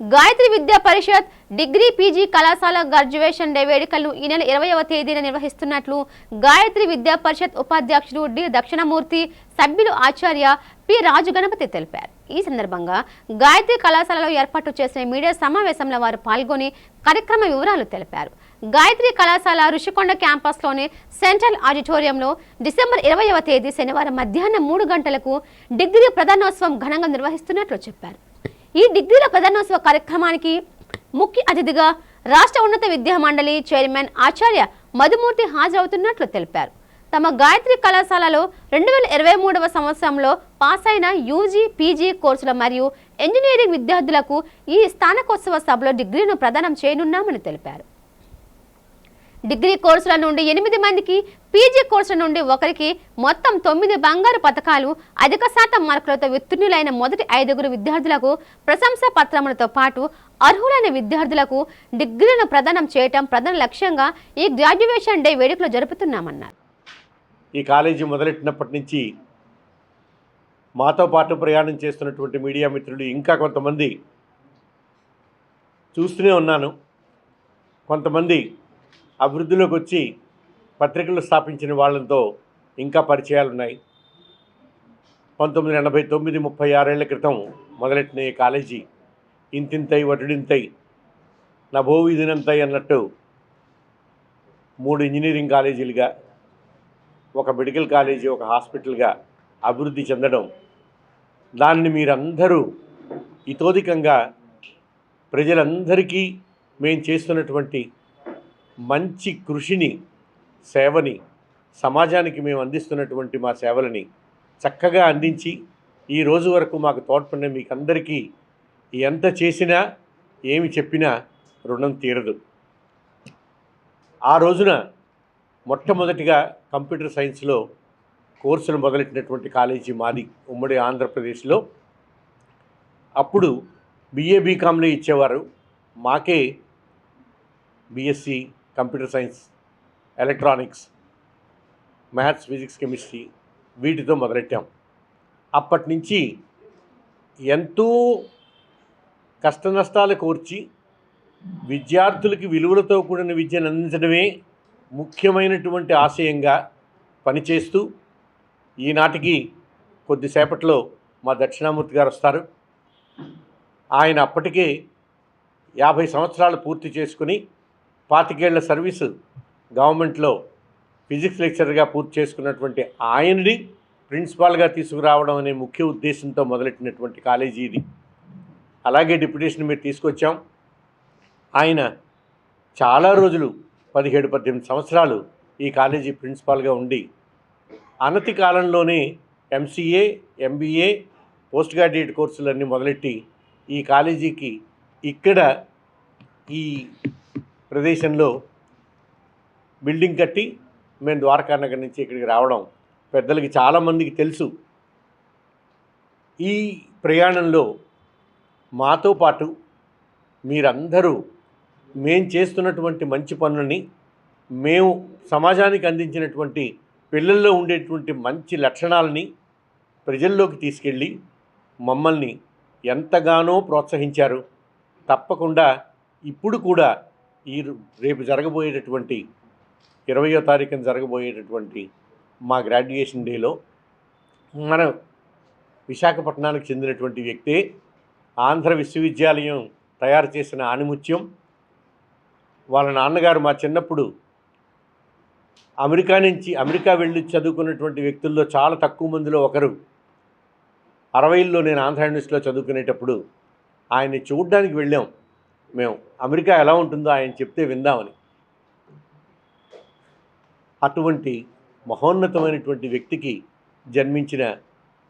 Gayatri Vidya Parishad degree PG కళాశాల graduation day వేడుకలను ఈ నెల ఇరవైవ తేదీన నిర్వహిస్తున్నట్లు గాయత్రి విద్యా పరిషత్ ఉపాధ్యక్షుడు డి. దక్షిణమూర్తి సభ్యులు ఆచార్య పి. రాజు గణపతి తెలిపారు. ఈ సందర్భంగా గాయత్రి కళాశాలలో ఏర్పాటు చేసిన మీడియా సమావేశంలో వారు పాల్గొని కార్యక్రమ వివరాలు తెలిపారు. గాయత్రి కళాశాల ఋషికొండ క్యాంపస్లోని సెంట్రల్ ఆడిటోరియంలో డిసెంబర్ ఇరవైవ తేదీ శనివారం మధ్యాహ్నం మూడు గంటలకు డిగ్రీ ప్రధానోత్సవం ఘనంగా నిర్వహిస్తున్నట్లు చెప్పారు. ఈ డిగ్రీల ప్రధానోత్సవ కార్యక్రమానికి ముఖ్య అతిథిగా రాష్ట్ర ఉన్నత విద్యా మండలి చైర్మన్ ఆచార్య మధుమూర్తి హాజరవుతున్నట్లు తెలిపారు. తమ గాయత్రి కళాశాలలో రెండు వేల ఇరవై మూడవ సంవత్సరంలో పాస్ అయిన యూజీ పీజీ కోర్సుల మరియు ఇంజనీరింగ్ విద్యార్థులకు ఈ స్థానకోత్సవ సభలో డిగ్రీను ప్రదానం చేయనున్నామని తెలిపారు. డిగ్రీ కోర్సుల నుండి ఎనిమిది మందికి పీజీ కోర్సుల నుండి ఒకరికి మొత్తం తొమ్మిది బంగారు పథకాలు అధిక శాతం మార్కులతో ఉత్తీర్ణులైన మొదటి ఐదుగురు విద్యార్థులకు ప్రశంసా పత్రములతో పాటు అర్హులైన విద్యార్థులకు డిగ్రీలను ప్రదానం చేయటం ప్రధాన లక్ష్యంగా ఈ గ్రాడ్యుయేషన్ డే వేడుకలు జరుపుతున్నామన్నారు. ఈ కాలేజీ మొదలెట్టినప్పటి నుంచి మాతో పాటు ప్రయాణం చేస్తున్నటువంటి మీడియా మిత్రులు ఇంకా కొంతమంది చూస్తూనే ఉన్నాను. కొంతమంది అభివృద్ధిలోకి వచ్చి పత్రికలు స్థాపించిన వాళ్ళతో ఇంకా పరిచయాలు ఉన్నాయి పంతొమ్మిది ఎనభై తొమ్మిది ముప్పై ఆరేళ్ళ క్రితం మొదలెట్టిన ఈ కాలేజీ ఇంతింతై వటుడింతై నభోవిధినంతై అన్నట్టు మూడు ఇంజనీరింగ్ కాలేజీలుగా ఒక మెడికల్ కాలేజీ ఒక హాస్పిటల్గా అభివృద్ధి చెందడం. దాన్ని మీరందరూ ఇతోధికంగా ప్రజలందరికీ మేము చేస్తున్నటువంటి మంచి కృషిని సేవని సమాజానికి మేము అందిస్తున్నటువంటి మా సేవలని చక్కగా అందించి ఈ రోజు వరకు మాకు తోడ్పడిన మీకు అందరికీ ఎంత చేసినా ఏమి చెప్పినా రుణం తీరదు. ఆ రోజున మొట్టమొదటిగా కంప్యూటర్ సైన్స్లో కోర్సులు మొదలెట్టినటువంటి కాలేజీ మాది ఉమ్మడి ఆంధ్రప్రదేశ్లో. అప్పుడు బిఏ బీకామ్లో ఇచ్చేవారు. మాకే BSc computer science electronics maths physics chemistry వీటితో మొదలెట్టాం. అప్పటి నుంచి ఎంతో కష్ట నష్టాలు కోర్చి విద్యార్థులకి విలువలతో కూడిన విద్యను అందించడమే ముఖ్యమైనటువంటి ఆశయంగా పనిచేస్తూ ఈనాటికి కొద్దిసేపట్లో మా దక్షిణామూర్తి గారు వస్తారు. ఆయన అప్పటికే యాభై సంవత్సరాలు పూర్తి చేసుకుని పాతికేళ్ళ సర్వీసు గవర్నమెంట్లో ఫిజిక్స్ లెక్చరర్గా పూర్తి చేసుకున్నటువంటి ఆయనని ప్రిన్సిపాల్గా తీసుకురావడం అనే ముఖ్య ఉద్దేశంతో మొదలెట్టినటువంటి కాలేజీ ఇది. అలాగే డిప్యుటేషన్ మీరు తీసుకొచ్చాం. ఆయన చాలా రోజులు పదిహేడు పద్దెనిమిది సంవత్సరాలు ఈ కాలేజీ ప్రిన్సిపాల్గా ఉండి అనతి కాలంలోనే ఎంసీఏ ఎంబీఏ పోస్ట్ గ్రాడ్యుయేట్ కోర్సులన్నీ మొదలెట్టి ఈ కాలేజీకి ఇక్కడ ఈ ప్రదేశంలో బిల్డింగ్ కట్టి మేము ద్వారకా నగర్ నుంచి ఇక్కడికి రావడం పెద్దలకి చాలామందికి తెలుసు. ఈ ప్రయాణంలో మాతో పాటు మీరందరూ మేం చేస్తున్నటువంటి మంచి పనులని మేము సమాజానికి అందించినటువంటి పిల్లల్లో ఉండేటువంటి మంచి లక్షణాలని ప్రజల్లోకి తీసుకెళ్ళి మమ్మల్ని ఎంతగానో ప్రోత్సహించారు. తప్పకుండా ఇప్పుడు కూడా ఈ రేపు జరగబోయేటటువంటి ఇరవయో తారీఖున జరగబోయేటటువంటి మా గ్రాడ్యుయేషన్ డేలో మన విశాఖపట్నానికి చెందినటువంటి వ్యక్తే ఆంధ్ర విశ్వవిద్యాలయం తయారు చేసిన ఆణిముత్యం. వాళ్ళ నాన్నగారు మా చిన్నప్పుడు అమెరికా నుంచి అమెరికా వెళ్ళి చదువుకున్నటువంటి వ్యక్తుల్లో చాలా తక్కువ మందిలో ఒకరు. అరవైల్లో నేను ఆంధ్ర యూనివర్సిటీలో చదువుకునేటప్పుడు ఆయన్ని చూడ్డానికి వెళ్ళాం. మేము అమెరికా ఎలా ఉంటుందో ఆయన చెప్తే విందామని. అటువంటి మహోన్నతమైనటువంటి వ్యక్తికి జన్మించిన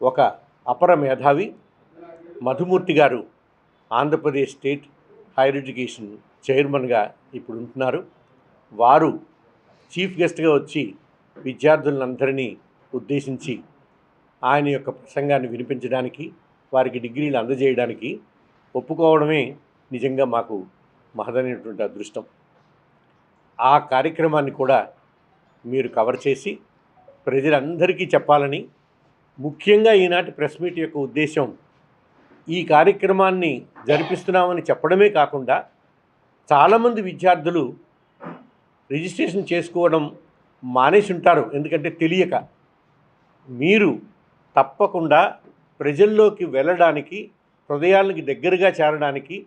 ఒక అపర మేధావి మధుమూర్తి గారు ఆంధ్రప్రదేశ్ స్టేట్ హైయర్ ఎడ్యుకేషన్ చైర్మన్గా ఇప్పుడు ఉంటున్నారు. వారు చీఫ్ గెస్ట్గా వచ్చి విద్యార్థులందరినీ ఉద్దేశించి ఆయన యొక్క ప్రసంగాన్ని వినిపించడానికి వారికి డిగ్రీలు అందజేయడానికి ఒప్పుకోవడమే నిజంగా మాకు మహదైనటువంటి అదృష్టం. ఆ కార్యక్రమాన్ని కూడా మీరు కవర్ చేసి ప్రజలందరికీ చెప్పాలని ముఖ్యంగా ఈనాటి ప్రెస్ మీట్ యొక్క ఉద్దేశం ఈ కార్యక్రమాన్ని జరిపిస్తున్నామని చెప్పడమే కాకుండా చాలామంది విద్యార్థులు రిజిస్ట్రేషన్ చేసుకోవడం మానేసి ఉంటారు ఎందుకంటే తెలియక. మీరు తప్పకుండా ప్రజల్లోకి వెళ్ళడానికి హృదయాలకి దగ్గరగా చేరడానికి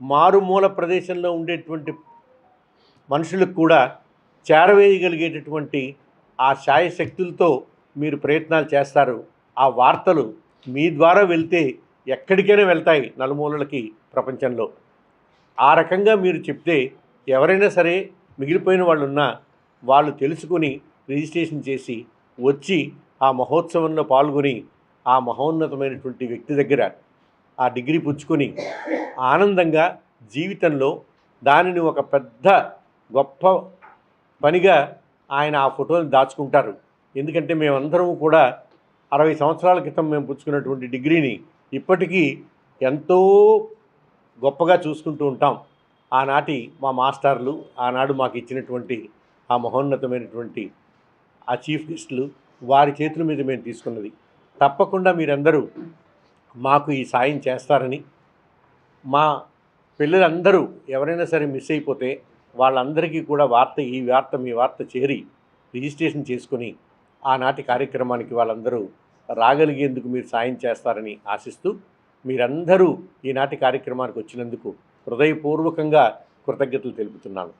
మారుమూల ప్రదేశంలో ఉండేటువంటి మనుషులకు కూడా చేరవేయగలిగేటటువంటి ఆ శాయశక్తులతో మీరు ప్రయత్నాలు చేస్తారు. ఆ వార్తలు మీ ద్వారా వెళ్తే ఎక్కడికైనా వెళ్తాయి నలుమూలలకి ప్రపంచంలో. ఆ రకంగా మీరు చెప్తే ఎవరైనా సరే మిగిలిపోయిన వాళ్ళు ఉన్నా వాళ్ళు తెలుసుకొని రిజిస్ట్రేషన్ చేసి వచ్చి ఆ మహోత్సవంలో పాల్గొని ఆ మహోన్నతమైనటువంటి వ్యక్తి దగ్గర ఆ డిగ్రీ పుచ్చుకొని ఆనందంగా జీవితంలో దానిని ఒక పెద్ద గొప్ప పనిగా ఆయన ఆ ఫోటోని దాచుకుంటారు. ఎందుకంటే మేమందరం కూడా అరవై సంవత్సరాల క్రితం మేము పుచ్చుకున్నటువంటి డిగ్రీని ఇప్పటికీ ఎంతో గొప్పగా చూసుకుంటూ ఉంటాం. ఆనాటి మా మాస్టర్లు ఆనాడు మాకు ఇచ్చినటువంటి ఆ మహోన్నతమైనటువంటి ఆ చీఫ్ గెస్టులు వారి చేతుల మీద మేము తీసుకున్నది. తప్పకుండా మీరందరూ మాకు ఈ సాయం చేస్తారని మా పిల్లలందరూ ఎవరైనా సరే మిస్ అయిపోతే వాళ్ళందరికీ కూడా వార్త ఈ వార్త మీ వార్త చేరి రిజిస్ట్రేషన్ చేసుకొని ఆనాటి కార్యక్రమానికి వాళ్ళందరూ రాగలిగేందుకు మీరు సాయం చేస్తారని ఆశిస్తూ మీరందరూ ఈనాటి కార్యక్రమానికి వచ్చినందుకు హృదయపూర్వకంగా కృతజ్ఞతలు తెలుపుతున్నాను.